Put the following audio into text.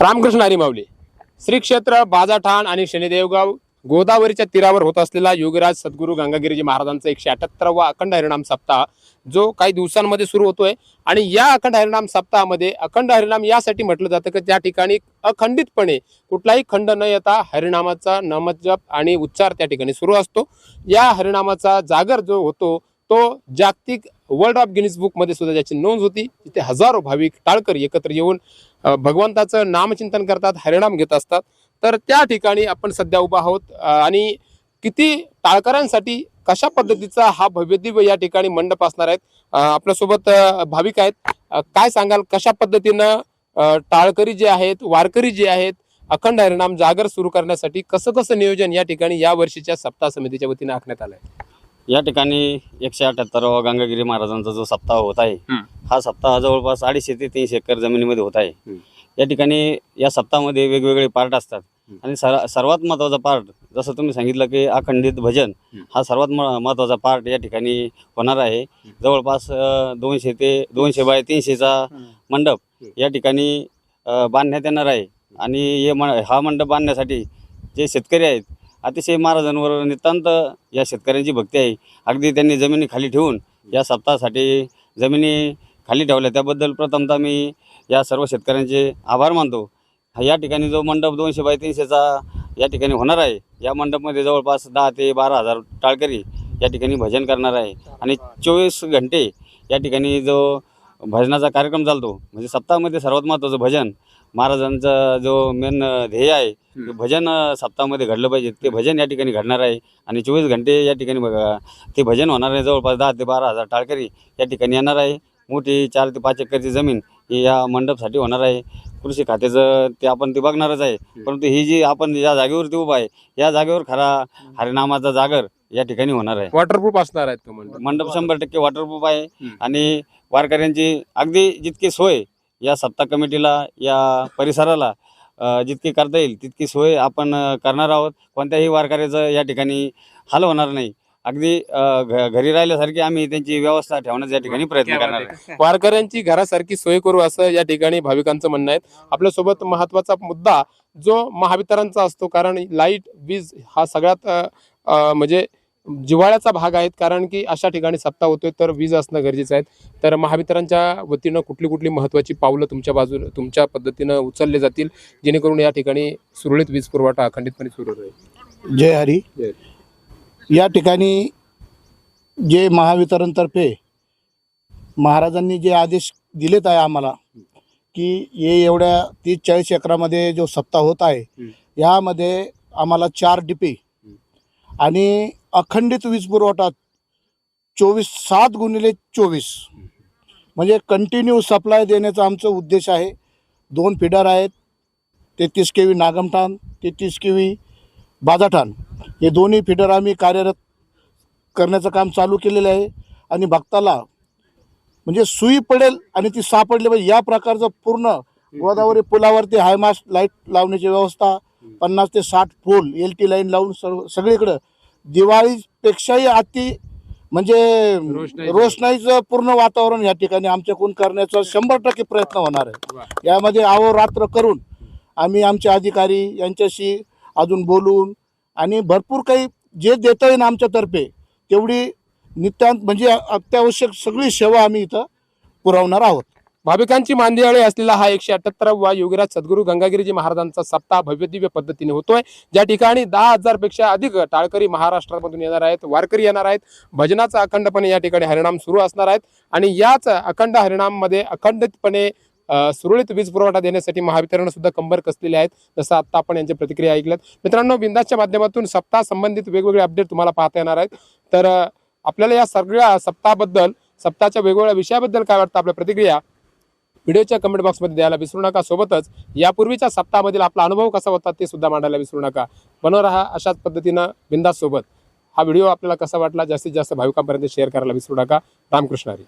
रामकृष्ण हरी माऊली. श्री क्षेत्र बाजाठाण आणि शनिदेवगाव गोदावरीच्या तीरावर होत असलेला योगराज सद्गुरू गंगागिरीजी महाराजांचा एकशे अठ्याहत्तरावा अखंड हरिणाम सप्ताह जो काही दिवसांमध्ये सुरू होतोय. आणि या अखंड हरिणाम सप्ताहामध्ये अखंड हरिनाम यासाठी म्हटलं जातं की त्या ठिकाणी अखंडितपणे कुठलाही खंड न येता हरिणामाचा नमजप आणि उच्चार त्या ठिकाणी सुरू असतो. या हरिणामाचा जागर जो होतो तो जागतिक वर्ल्ड ऑफ गिनीज बुकमध्ये सुद्धा ज्याची नोंद होती तिथे हजारो भाविक टाळकरी एकत्र येऊन भगवंताचं नामचिंतन करतात हरिणाम घेत असतात. तर त्या ठिकाणी आपण सध्या उभा आहोत. आणि किती टाळकरांसाठी कशा पद्धतीचा हा भव्यदिव्य या ठिकाणी मंडप असणार आहेत? आपल्यासोबत भाविक आहेत. काय सांगाल? कशा पद्धतीनं टाळकरी जे आहेत वारकरी जे आहेत अखंड हरिणाम जागर सुरू करण्यासाठी कसं कसं नियोजन या ठिकाणी या वर्षीच्या सप्ताह समितीच्या वतीने आखण्यात आलं आहे या ठिकाणी एकशे अठ्याहत्तरवा गंगागिरी महाराजांचा जो सप्ताह होत आहे हं. हा सप्ताह जवळपास अडीचशे ते तीनशे एकर जमिनीमध्ये होत आहे. या ठिकाणी या सप्ताहामध्ये वेगवेगळे पार्ट असतात. आणि सर सर्वात महत्त्वाचा पार्ट जसं तुम्ही सांगितलं की अखंडित भजन हं. सर्वात म- महत्त्वाचा पार्ट या ठिकाणी होणार आहे जवळपास दोनशे ते दोनशे बाय तीनशेचा मंडप. या ठिकाणी बांधण्यात येणार आहे आणि हे म हा मंडप बांधण्यासाठी जे शेतकरी आहेत अतिशय महाराजांवर नितांत या शेतकऱ्यांची भक्ती आहे. अगदी त्यांनी जमिनी खाली ठेवून या सप्ताहासाठी जमिनी खाली ठेवल्या. त्याबद्दल प्रथमतः मी या सर्व शेतकऱ्यांचे आभार मानतो. हा या ठिकाणी जो मंडप दोनशे बाय तीनशेचा या ठिकाणी होणार आहे या मंडपमध्ये जवळपास दहा ते बारा हजार टाळकरी या ठिकाणी भजन करणार आहे. आणि चोवीस घंटे या ठिकाणी जो भजनाचा कार्यक्रम चालतो. म्हणजे सप्ताहामध्ये सर्वात महत्त्वाचं भजन महाराजांचा जो मेन ध्येय आहे ते भजन सप्ताहामध्ये घडलं पाहिजे. ते भजन या ठिकाणी घडणार आहे आणि चोवीस घंटे या ठिकाणी बघा ते भजन होणार आहे. जवळपास दहा ते बारा हजार टाळकरी या ठिकाणी येणार आहे. मोठी चार ते पाच एकरची जमीन ही या मंडपसाठी होणार आहे. कृषी खात्याचं ते आपण ते बघणारच आहे. परंतु ही जी आपण ज्या जागेवरती उभा आहे या जागेवर खरा हरिनामाचा जागर या ठिकाणी होणार आहे. वॉटरप्रूफ असणार आहेत तो मंडप? मंडप शंभर टक्के वॉटरप्रूफ आहे. आणि वारकऱ्यांची अगदी जितकी सोय या सप्ताह कमिटीला या परिसराला जितकी करता येईल तितकी सोय आपण करणार आहोत. कोणत्याही वारकऱ्याचं या ठिकाणी हाल होणार नाही. अगदी घरी राहिल्यासारखी आम्ही त्यांची व्यवस्था ठेवण्याचा या ठिकाणी प्रयत्न करणार आहे. वारकऱ्यांची घरासारखी सोय करू असं या ठिकाणी भाविकांचं म्हणणं आहे. आपल्यासोबत महत्त्वाचा मुद्दा जो महावितरणचा असतो कारण लाइट वीज हा सगळ्यात म्हणजे जिव्हाळ्याचा भाग आहेत कारण की अशा ठिकाणी सप्ताह होतोय तर वीज असणं गरजेचं आहे तर महावितरणच्या वतीनं कुठली कुठली महत्वाची पावलं तुमच्या बाजूने तुमच्या पद्धतीनं उचलले जातील जेणेकरून या ठिकाणी सुरळीत वीज पुरवठा अखंडितपणे सुरू राहील जय हरी. या ठिकाणी जे महावितरणतर्फे महाराजांनी जे आदेश दिलेत आहे आम्हाला की हे एवढ्या तीस चाळीस एकरामध्ये जो सप्ताह होत आहे. यामध्ये आम्हाला चार डिपे आणि अखंडित वीज पुरवठा चोवीस सात गुणिले चोवीस. म्हणजे कंटिन्यू सप्लाय देण्याचा आमचं उद्देश आहे. दोन फिडर आहेत. तेहतीस के व्ही नागमठाण तेहतीस के व्ही बाजाठाण. हे दोन्ही फिडर आम्ही कार्यरत करण्याचं काम चालू केलेलं आहे. आणि भक्ताला म्हणजे सुई पडेल आणि ती सापडली पाहिजे. या प्रकारचं पूर्ण गोदावरी पुलावरती हायमास्ट लाइट लावण्याची व्यवस्था पन्नास ते साठ पोल एल टी लाईन लावून सर्व सगळीकडं दिवाळीपेक्षाही अति म्हणजे रोषणाईचं. पूर्ण वातावरण या ठिकाणी आमच्याकडून करण्याचा शंभर टक्के प्रयत्न होणार आहे. यामध्ये अहोरात्र करून आम्ही आमचे अधिकारी यांच्याशी अजून बोलून आणि भरपूर काही जे देता येईल आमच्यातर्फे तेवढी नितांत म्हणजे अत्यावश्यक सगळी सेवा आम्ही इथं पुरवणार आहोत भाविकांची मांदियाळी असलेला हा एकशे अठ्याहत्तरावा योगीराज सद्गुरू गंगागिरीजी महाराजांचा सप्ताह भव्य दिव्य पद्धतीने होतोय. ज्या ठिकाणी दहा हजारपेक्षा अधिक टाळकरी महाराष्ट्रामधून येणार आहेत वारकरी येणार आहेत भजनाचा अखंडपणे या ठिकाणी हरिणाम सुरू असणार आहेत आणि याच अखंड हरिणाममध्ये अखंडितपणे सुरळीत वीज पुरवठा देण्यासाठी महावितरण सुद्धा कंबर कसलेले आहेत जसं आता आपण यांच्या प्रतिक्रिया ऐकल्यात. मित्रांनो बिंदासच्या माध्यमातून सप्ताह संबंधित वेगवेगळे अपडेट तुम्हाला पाहता येणार आहेत. तर आपल्याला या सगळ्या सप्ताहाबद्दल सप्ताहाच्या वेगवेगळ्या विषयाबद्दल काय वाटतं? आपल्या प्रतिक्रिया? व्हिडिओच्या कमेंट बॉक्समध्ये द्यायला विसरू नका. सोबतच यापूर्वीच्या सप्ताहामधील आपला अनुभव कसा होता ते सुद्धा मांडायला विसरू नका. बनव राहा अशाच पद्धतीनं बिंदासोबत हा व्हिडिओ आपल्याला कसा वाटला जास्तीत जास्त भाविकांपर्यंत शेअर करायला विसरू नका. रामकृष्ण हरी.